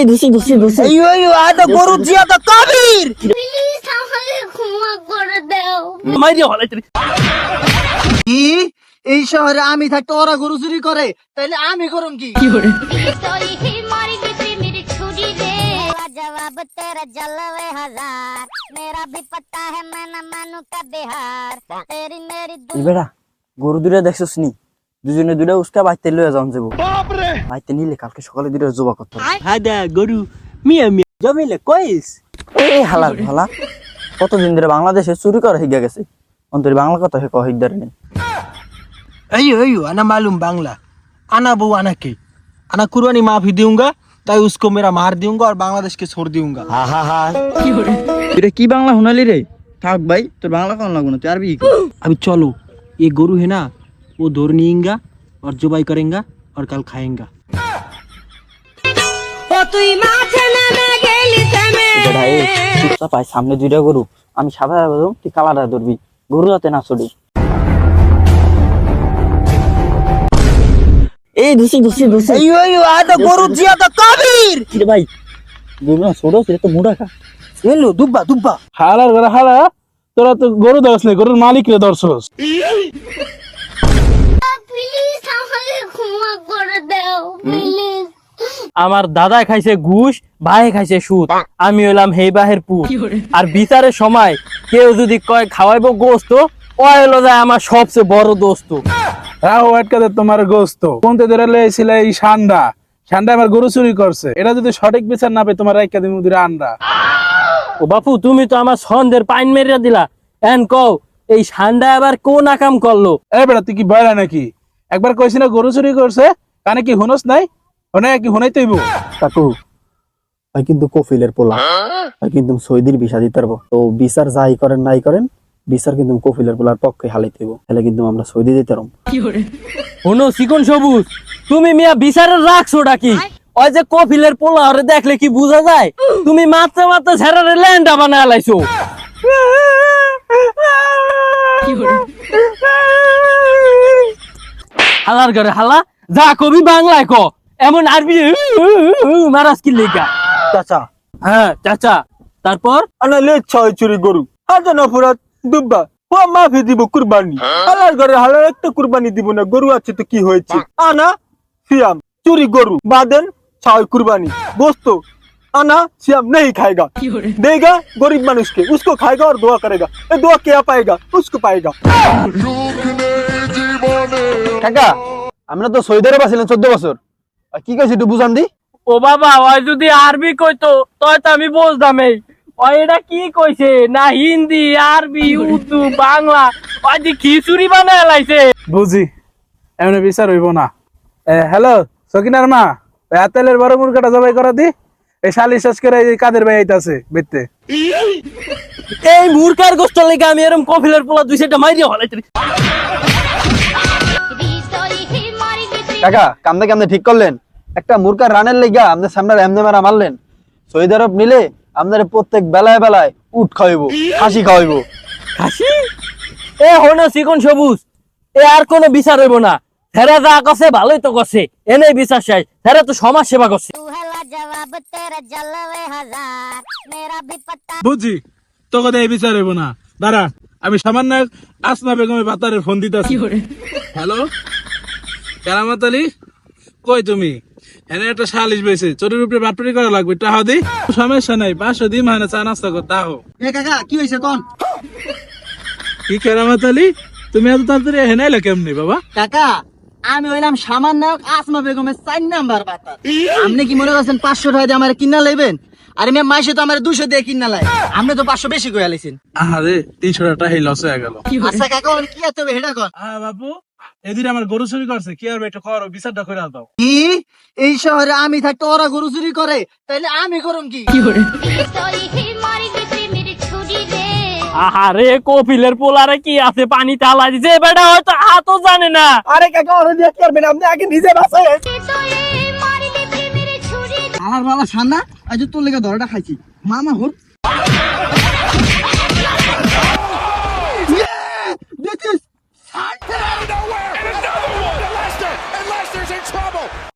এই ধুসি ধুসি ধুসি এই ওই আ তো গরু জিয়া তো কবির প্লিজ আমাকে ক্ষমা করে দাও মাইরি হলাইতে কি এই শহরে আমি থাকতে ওরা গরু চুরি করে তাইলে আমি করুম কি सॉरी ही मारी गई मेरी छुरी रे जवाब तेरा जलवे हजार मेरा भी पता है मैं न मानू का बिहार तेरी मेरी এই বেড়া গরু দুটা দেখছস নি দুজনে দুটা উস্কা বাইতে লয়ে যাওন যাবো বাইতে নিলে কালকে সকালে দুটা জবা করতে হবে। হাদা গরু মিয়া মিয়া জমিলে কইস এই হালাল হালা কতদিন ধরে বাংলাদেশে চুরি করা হিগা গেছে অন্তরে বাংলা কথা হে কহিক দারে নেই अयो अयो आना मालूम बांग्ला आना बहू आना के आना कुर्बानी माफी दूंगा ताई उसको मेरा मार दूंगा और बांग्लादेश के छोड़ दूंगा তুই কি বাংলা শুনালি রে থাক ভাই তোর বাংলা কোন লাগবো না তুই আরবি কর। अभी चलो ये गोरू है ना वो दौड़ नींगा और जुबाई करेगा और कल खाएगा বেটা এই চুপচাপ পাই সামনে দুইটা গরু আমি সাদা গরু তুই কালাটা ধরবি গরু যাতে না চড়ি এই ধুসি ধুসি ধুসি अयो अयो आ तो गोरू जिया तो कबीर কিরে ভাই গরু না ছোট সেটা তো মোটা খা ये लो दुब्बा दुब्बा হালার ঘরে হালা তোরা তো গরু দর্শ নেই গরুর মালিক রে দর্শস প্লিজ আমাকে ক্ষমা করে দাও প্লিজ আমার দাদা খাইছে ঘুষ ভাই খাইছে সুদ। আমি হইলাম হেই বাহের পুত। আর বিচারের সময় কেউ যদি কয় খাওয়াইবো গোস্ত ও হলো যায় আমার সবচেয়ে বড় দোস্ত। রাহু আটকাতে তোমার গোস্ত। কোনতে ধরে লেছিল এই সান্ডা। সান্ডা আমার গরু চুরি করছে। এটা যদি সঠিক বিচার না পাই তোমার রাইকা দিমু দিরে আন্ডা। ও বাপু তুমি তো আমার সন্ধ্যের পাইন মেরিয়া দিলা। এন কও এই সান্ডা আবার কোন আকাম করল? এই বেটা তুই কি বয়রা নাকি? একবার কইছি না গরু চুরি করছে কানে কি হুনস নাই? হনে কি হুনাই তৈব কাকু ভাই কিন্তু কফিলের পোলা। ভাই কিন্তু সৌদির ভিসা দিতে পারব। তো বিচার যাই করেন নাই করেন বিচার কিন্তু কফিলের পোলার পক্ষে হালাই দেবো তাহলে কিন্তু আমরা সৌদি দিতে পারব। হনো চিকন সবুজ তুমি মিয়া বিচারের রাখছো ডাকি ওই যে কফিলের পোলা দেখলে কি বোঝা যায়? তুমি মাত্র মাত্র ছেড়ারে ল্যান্ডা বানায় লাইছো। হালার ঘরে হালা যা কবি বাংলায় ক। এমন আরবি মারাস কি লেখা चाचा হ্যাঁ চাচা। তারপর? আনা লে ছয় চুরি গরু। হাজার নফরাত দুব্বা। ও মাফি দিব কুরবানি। হালার ঘরে হালার একটা কুরবানি দিব না গরু আছে তো কি হয়েছে? আনা সিয়াম চুরি গরু। বাদেন ছয় কুরবানি। গোস্ত आना सियाम नहीं खाएगा देगा गरीब मानुष के उसको खाएगा और दुआ करेगा ये दुआ क्या पाएगा उसको पाएगा কাকা আমরা তো সৌদি আরব আছিলাম চোদ্দ বছর আর কি কইছি একটু বুঝান দি ও বাবা ওই যদি আরবি কইতো তয় তো আমি বুঝতাম এই ওই এটা কি কইছে না হিন্দি আরবি উর্দু বাংলা ওই যে খিচুড়ি বানায় লাইছে বুঝি এমনি বিচার হইব না হ্যালো সকিনার মা ওই আতেলের বড় মুরগাটা জবাই করা দি এই শালি শেষ করে এই কাদের ভাই আইতাছে বেতে? এই মূর্খার গোষ্ঠ লেগে আমি এরকম কফিলের পোলা দুই সেটা মাইরিয়া হলাইতে সরি হি মারি গই কাকা কামদে কামদে ঠিক করলেন। একটা মুরকার রানের লেগা আপনার সামনে এমনে মারা মারলেন। সৌদি আরব নিলে আপনার প্রত্যেক বেলায় বেলায় উঠ খাওয়াইবো খাসি খাওয়াইবো। খাসি? এ হনো চিকন সবুজ। এ আর কোনো বিচার হইব না। হেরা যা কছে ভালোই তো করছে এনে বিচার চাই হেরা তো সমাজ সেবা করছে। জবাব তেরে জলবে হাজার মেরা ভি পাতা বুঝি তোকে দেই বিচার না দাঁড়া আমি সামান্য আসমা বেগমের পাতারে ফোন দিতাছি। হ্যালো? কেরামত আলী কই তুমি? এনে একটা শালিশ বেছে চোরের উপরে বাটপাটি করা লাগবে টাহা দি। সমস্যা নাই পাঁচশো দি মানে চা নাস্তা কর তাহো এ কাকা কি হয়েছে কোন? কি কেরামত আলী তুমি এত তাড়াতাড়ি হেনাইলে কেমনি বাবা? কাকা আমি হইলাম সামান নায়ক আসমা বেগমের চার নাম্বার বাতার আপনি কি মনে করছেন পাঁচশো টাকা দিয়ে আমার কিনা লেবেন আর মেয়ে মাসে তো আমার দুশো দিয়ে কিনা লাই আপনি তো পাঁচশো বেশি করে আলাইছেন আরে তিনশো টাকা হেই লস হয়ে গেল। কি আচ্ছা কাকা কি এত হেডা কর হ্যাঁ বাবু এদিন আমার গরু চুরি করছে। কি আর এটা করো বিচারটা করে দাও। কি? এই শহরে আমি থাকতে ওরা গরু চুরি করে তাহলে আমি করুন কি? করে? আরে কপিলের পোলারে কি আছে? পানি তালা দিছে? বেটা হয়তো হাতও জানে না। আরে কাকা ওরে দিয়ে করবেন আপনি আগে নিজে বাঁচেন আর বাবা সান্না আজ তোর লেগে ধরাটা খাইছি। মামা হোক